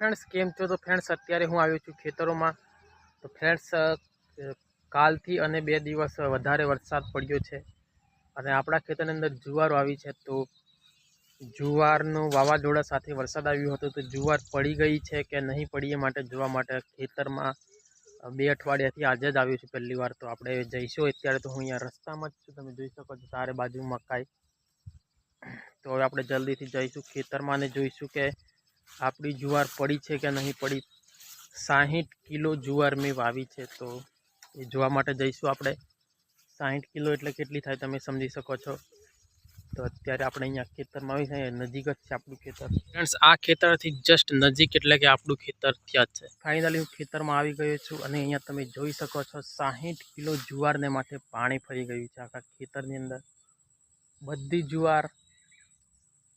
Friends કેમ છો? તો ફ્રેન્ડ્સ અત્યારે હું આવ્યો છું ખેતરોમાં. તો ફ્રેન્ડ્સ કાલથી અને બે દિવસ વધારે વરસાદ પડ્યો છે. અને આપણા ખેતરની અંદર જુવારો આવી છે. તો જુવારનું વાવાઝોડા સાથે વરસાદ આવ્યો હતો. તો જુવાર પડી ગઈ છે કે નહીં પડી એ માટે જોવા માટે ખેતરમાં બે અઠવાડિયાથી આજે જ આવ્યું છે પહેલી વાર. તો આપણે જઈશું અત્યારે. તો હું અહીંયા રસ્તામાં જ છું. તમે જોઈ શકો છો ચારે બાજુ મકાઈ. તો હવે આપણે જલ્દીથી જઈશું ખેતરમાં અને જોઈશું કે આપણી જુવાર પડી છે કે નહીં પડી સાહીઠ કિલો જુવાર મેં વાવી છે. તો એ જોવા માટે જઈશું આપણે. સાહીઠ કિલો એટલે કેટલી થાય તમે સમજી શકો છો? તો અત્યારે આપણે અહીંયા ખેતરમાં આવી છે નજીક જ છે આપણું ખેતર. ફ્રેન્ડ્સ આ ખેતરથી જસ્ટ નજીક એટલે કે આપણું ખેતર ત્યાં જ છે. ફાઇનલી હું ખેતરમાં આવી ગયો છું અને અહીંયા તમે જોઈ શકો છો સાહીઠ કિલો જુવારને માટે પાણી ફરી ગયું છે આખા ખેતરની અંદર. બધી જુવાર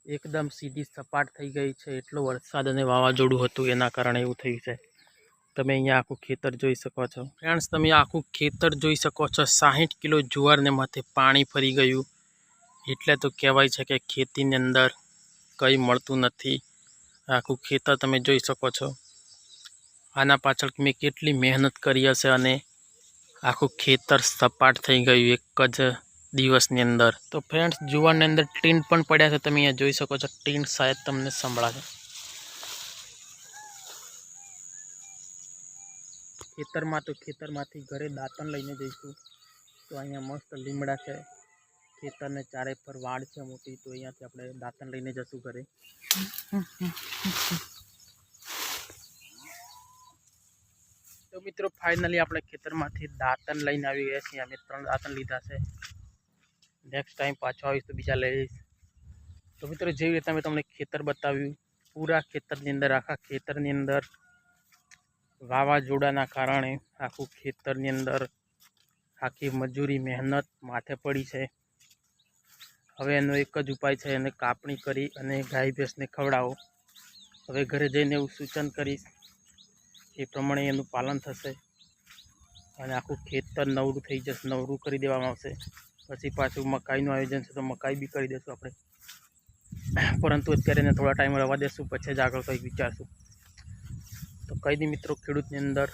એકદમ સીધી સપાટ થઈ ગઈ છે. એટલો વરસાદ અને વાવાઝોડું હતું એના કારણે એવું થયું છે. તમે અહીંયા આખું ખેતર જોઈ શકો છો. ફ્રેન્ડ્સ તમે આખું ખેતર જોઈ શકો છો. સાહીઠ કિલો જુવારને માથે પાણી ફરી ગયું. એટલે તો કહેવાય છે કે ખેતીની અંદર કંઈ મળતું નથી. આખું ખેતર તમે જોઈ શકો છો. આના પાછળ મેં કેટલી મહેનત કરી હશે અને આખું ખેતર સપાટ થઈ ગયું. એક જ દિવસની અંદર. તો ફ્રેન્ડ્સ જુવારની અંદર ટીન્ટ પણ પડ્યા છે. તમે અહીંયા જોઈ શકો છો ટીન્ટ શાયદ તમને સંભળાશે. ખેતરમાં તો ખેતરમાંથી ઘરે દાંતણ લઈને જઈશું. તો અહીંયા મસ્ત લીમડા છે. ખેતરને ચારે પર વાડ છે મોટી. તો અહીંયાથી આપણે દાંતણ લઈને જશું ઘરે. તો મિત્રો ફાઇનલી આપણે ખેતરમાંથી દાંતણ લઈને આવી ગયા છીએ. અમે ત્રણ દાંતણ લીધા છે. નેક્સ્ટ ટાઈમ પાછો આવીશ તો બીજા લઈશ તો મિત્રો, જેવી રીતે મેં તમને ખેતર બતાવ્યું, પૂરા ખેતરની અંદર, આખા ખેતરની અંદર વાવાઝોડાના કારણે આખું ખેતરની અંદર આખી મજૂરી મહેનત માથે પડી છે. હવે એનો એક જ ઉપાય છે, એને કાપણી કરી અને ગાય ભેંસને ખવડાવો. હવે ઘરે જઈને એવું સૂચન કરીશ એ પ્રમાણે એનું પાલન થશે અને આખું ખેતર નવરું થઈ જશે, નવરું કરી દેવામાં આવશે. પછી પાછું મકાઈનું આયોજન છે તો મકાઈ બી કરી દઈશું આપણે. પરંતુ અત્યારે એને થોડા ટાઈમ રહેવા દેશું, પછી જ આગળ કંઈક વિચારશું. તો કંઈ નહીં મિત્રો, ખેડૂતની અંદર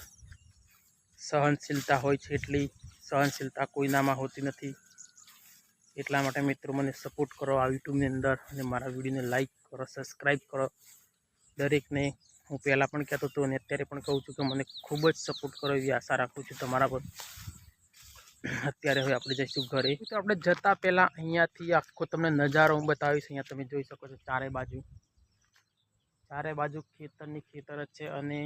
સહનશીલતા હોય છે એટલી, સહનશીલતા કોઈનામાં હોતી નથી. એટલા માટે મિત્રો મને સપોર્ટ કરો આ યુટ્યુબની અંદર અને મારા વિડીયોને લાઇક કરો સબસ્ક્રાઈબ કરો. દરેકને હું પહેલાં પણ કહેતો હતો અને અત્યારે પણ કહું છું કે મને ખૂબ જ સપોર્ટ કરો એવી આશા રાખું છું તમારા પર. અત્યારે હવે આપણે જઈશું ઘરે. તો આપણે જતાં પહેલાં અહીંયાથી આખો તમને નજારો હું બતાવીશ. અહીંયા તમે જોઈ શકો છો ચારે બાજુ. ચારે બાજુ ખેતરની ખેતર જ છે અને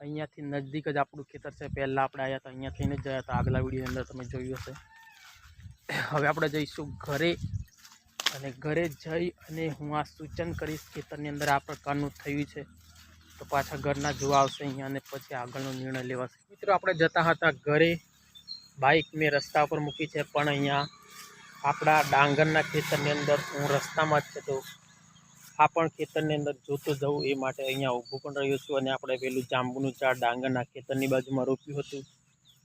અહીંયાથી નજદીક જ આપણું ખેતર છે. પહેલાં આપણે આવ્યા હતા, અહીંયા થઈને જ ગયા હતા. આગલા વિડીયોની અંદર તમે જોયું હશે. હવે આપણે જઈશું ઘરે અને ઘરે જઈ અને હું આ સૂચન કરીશ ખેતરની અંદર આ પ્રકારનું થયું છે. તો પાછા ઘરના જોવા આવશે અહીંયા અને પછી આગળનો નિર્ણય લેવાશે. મિત્રો, આપણે જતા હતા ઘરે. બાઇક મેં રસ્તા પર મૂકી છે, પણ અહીંયા આપણા ડાંગરના ખેતરની અંદર હું રસ્તામાં જ છે તો આ પણ ખેતરની અંદર જોતો જવું એ માટે અહીંયા ઊભું પણ રહ્યો છું અને આપણે પેલું જાંબુનું ઝાડ ડાંગરના ખેતરની બાજુમાં રોપ્યું હતું.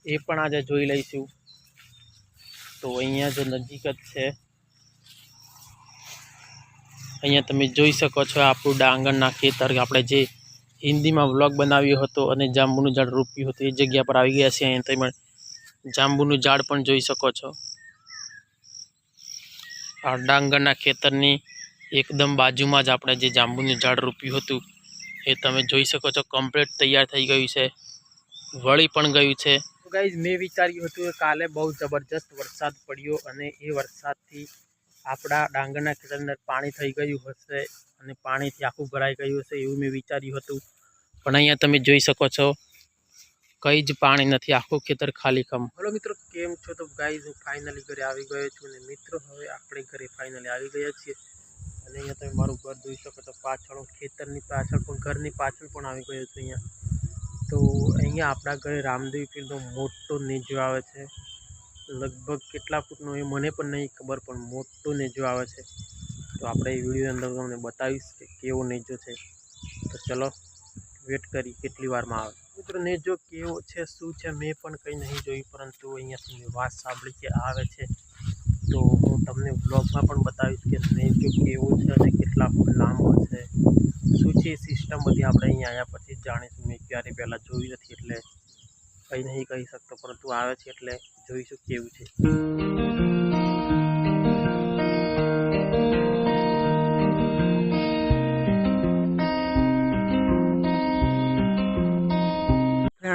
એ પણ આજે જોઈ લઈશું. તો અહીંયા જો નજીક જ છે. અહીંયા તમે જોઈ શકો છો આપણું ડાંગરના ખેતર આપણે જે હિન્દીમાં વ્લોગ બનાવ્યો હતો અને જાંબુનું ઝાડ રોપ્યું હતું, એ જગ્યા પર આવી ગયા છે અહીંયા તમે જાંબુનું ઝાડ પણ જોઈ શકો છો. આ ડાંગરના ખેતરની એકદમ બાજુમાં જ આપણે જે જાંબુનું ઝાડ રોપ્યું હતું, એ તમે જોઈ શકો છો, કમ્પ્લીટ તૈયાર થઈ ગયું છે. વળી પણ ગયું છે. ગાઈઝ, મેં વિચાર્યું હતું કે કાલે બહુ જબરજસ્ત વરસાદ પડ્યો અને એ વરસાદથી આપણા ડાંગરના ખેતરની પાણી થઈ ગયું હશે અને પાણીથી આખું ભરાઈ ગયું હશે એવું મેં વિચાર્યું હતું. પણ અહીંયા તમે જોઈ શકો છો કંઈ જ પાણી નથી, આખું ખેતર ખાલી ખમ હલો મિત્રો, કેમ છો? તો ગાઈઝ હું ફાઇનલી ઘરે આવી ગયો છું અને મિત્રો, હવે આપણે ઘરે ફાઇનલી આવી ગયા છીએ. અને અહીંયા તમે મારું ઘર જોઈ શકો તો પાછળ હું ખેતરની પાછળ પણ, ઘરની પાછળ પણ આવી ગયો છું અહીંયા. તો અહીંયા આપણા ઘરે રામદેવ ફિલ્ડનો મોટો નેજો આવે છે. લગભગ કેટલા ફૂટનો એ મને પણ નહીં ખબર, પણ મોટો નેજો આવે છે. તો આપણે એ વીડિયો અંદર તમને બતાવીશ કે કેવો નેજો છે. તો ચલો વેટ કરી કેટલી વારમાં આવે. મિત્રો નેજો કેવો છે, શું છે, મેં પણ કંઈ નહીં જોયું, પરંતુ અહીંયાથી મેં વાત સાંભળી કે આવે છે. તો હું તમને બ્લોગમાં પણ બતાવીશ કે નેજો કેવો છે અને કેટલા લાંબો છે. શું છે સિસ્ટમ બધી આપણે અહીંયા આવ્યા પછી જાણીશું. મેં ક્યારે પહેલાં જોઈ નથી એટલે કંઈ નહીં કહી શકતો, પરંતુ આવે છે એટલે જોઈશું કેવું છે.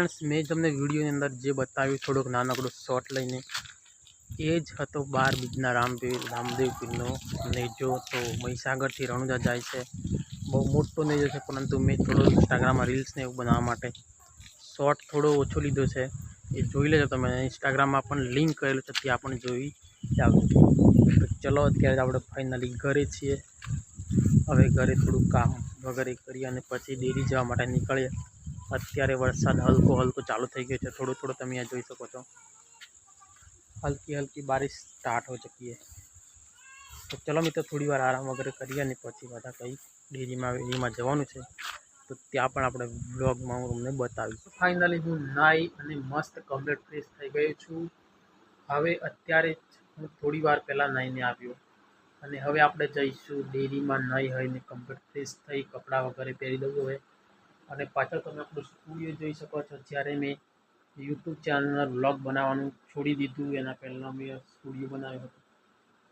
ફ્રેન્ડ્સ, મેં તમને વિડીયોની અંદર જે બતાવ્યું, થોડોક નાનકડો શોર્ટ લઈને, એ જ હતો બાર બીજના રામદેવ રામદેવ પીરનો નેજો. તો મહીસાગરથી રણુજા જાય છે. બહુ મોટો નેજો છે, પરંતુ મેં થોડો ઇન્સ્ટાગ્રામમાં રીલ્સને એવું બનાવવા માટે શોર્ટ થોડો ઓછો લીધો છે. એ જોઈ લેજો તમે. ઇન્સ્ટાગ્રામમાં પણ લિંક કરેલું છે, ત્યાં પણ જોઈ તો ચલો, અત્યારે આપણે ફાઇનલી ઘરે છીએ. હવે ઘરે થોડું કામ વગેરે કરી અને પછી ડેરી જવા માટે નીકળીએ. અત્યારે વરસાદ હલકો હલકો ચાલુ થઈ ગયો છે. થોડો થોડો તમે આ જોઈ શકો છો. હલકી હલકી બારિશ સ્ટાર્ટ હો ચૂકી તો ચલો મિત્રો, થોડી વાર આરામ વગેરે કરીએ અને પછી બધા કંઈ ડેરીમાં, વેરીમાં જવાનું છે. તો ત્યાં પણ આપણે બ્લોગમાં હું તમને બતાવીશ. ફાઇનલી હું નાઈ અને મસ્ત કમ્પ્લેટ ફ્રેશ થઈ ગયો છું. હવે અત્યારે હું થોડી વાર પહેલાં નાહીને આવ્યો. અને હવે આપણે જઈશું ડેરીમાં નાહી હઈને કમ્પ્લેટ ફ્રેશ થઈ કપડાં વગેરે પહેરી દઉં હવે. અને પાછળ તમે આપણું સ્ટુડિયો જોઈ શકો છો, જ્યારે મેં યુટ્યુબ ચેનલના વ્લોગ બનાવવાનું છોડી દીધું, એના પહેલાં મેં સ્ટુડિયો બનાવ્યો હતો.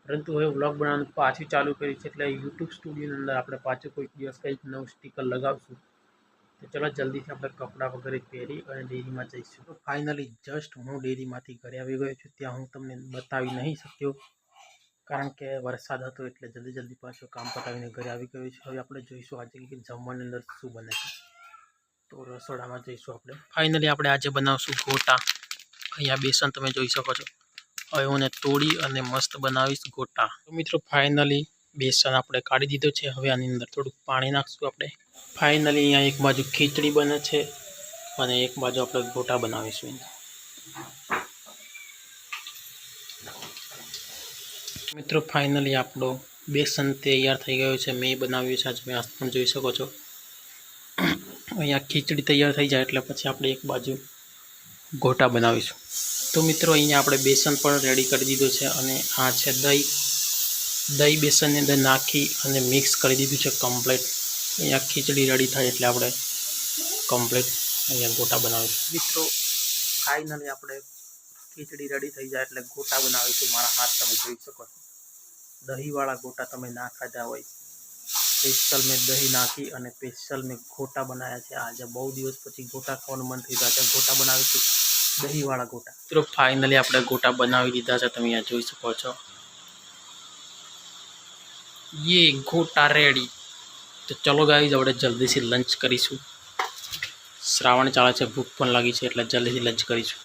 પરંતુ હવે વ્લોગ બનાવવાનું પાછું ચાલુ કર્યું છે, એટલે યુટ્યુબ સ્ટુડિયોની અંદર આપણે પાછું કોઈક દિવસ કંઈક નવું સ્ટીકર લગાવશું. તો ચલો જલ્દીથી આપણે કપડાં વગેરે પહેરી અને ડેરીમાં જઈશું. તો ફાઇનલી જસ્ટ હું ડેરીમાંથી ઘરે આવી ગયો છું, ત્યાં હું તમને બતાવી નહીં શક્યો, કારણ કે વરસાદ હતો એટલે જલ્દી જલ્દી પાછું કામ પતાવીને ઘરે આવી ગયો છું. હવે આપણે જોઈશું આજે કે જમવાની અંદર શું બને છે. તો રસોડામાં જઈશું આપણે. ફાઇનલી આપણે આજે બનાવશું ગોટા. અહીંયા બેસન તમે જોઈ શકો છો. હવે હું તોડી અને મસ્ત બનાવીશ ગોટા. તો મિત્રો ફાઇનલી બેસન આપણે કાઢી દીધો છે. હવે આની અંદર થોડુંક પાણી નાખશું આપણે. ફાઇનલી અહીંયા એક બાજુ ખીચડી બને છે અને એક બાજુ આપણે ગોટા બનાવીશું મિત્રો ફાઇનલી આપણો બેસન તૈયાર થઈ ગયો છે. મેં બનાવ્યું છે. આજે તમે આજ પણ જોઈ શકો છો. અહીંયા ખીચડી તૈયાર થઈ જાય એટલે પછી આપણે એક બાજુ ગોટા બનાવીશું. તો મિત્રો, અહીંયા આપણે બેસન પણ રેડી કરી દીધું છે અને આ છે દહીં. દહીં બેસનની અંદર નાખી અને મિક્સ કરી દીધું છે કમ્પ્લેટ અહીંયા ખીચડી રેડી થાય એટલે આપણે કમ્પ્લેટ અહીંયા ગોટા બનાવીશું. મિત્રો ફાઇનલી આપણે ખીચડી રેડી થઈ જાય એટલે ગોટા બનાવીશું. મારા હાથ તમે જોઈ શકો છો. દહીંવાળા ગોટા તમે ના ખાધા હોય. સ્પેશિયલ મેં દહીં નાખી અને સ્પેશિયલ મેં ગોટા બનાવ્યા છે. આજે બહુ દિવસ પછી ગોટા ખાવાનું મન થયું આજે ગોટા બનાવીશું દહીંવાળા ગોટા. મિત્રો ફાઇનલી આપણે ગોટા બનાવી દીધા છે. તમે અહીંયા જોઈ શકો છો. યે ગોટા રેડી તો ચલો ગાઈઝ આપણે જલ્દીથી લંચ કરીશું. શ્રાવણ ચાલે છે. ભૂખ પણ લાગી છે, એટલે જલ્દીથી લંચ કરીશું.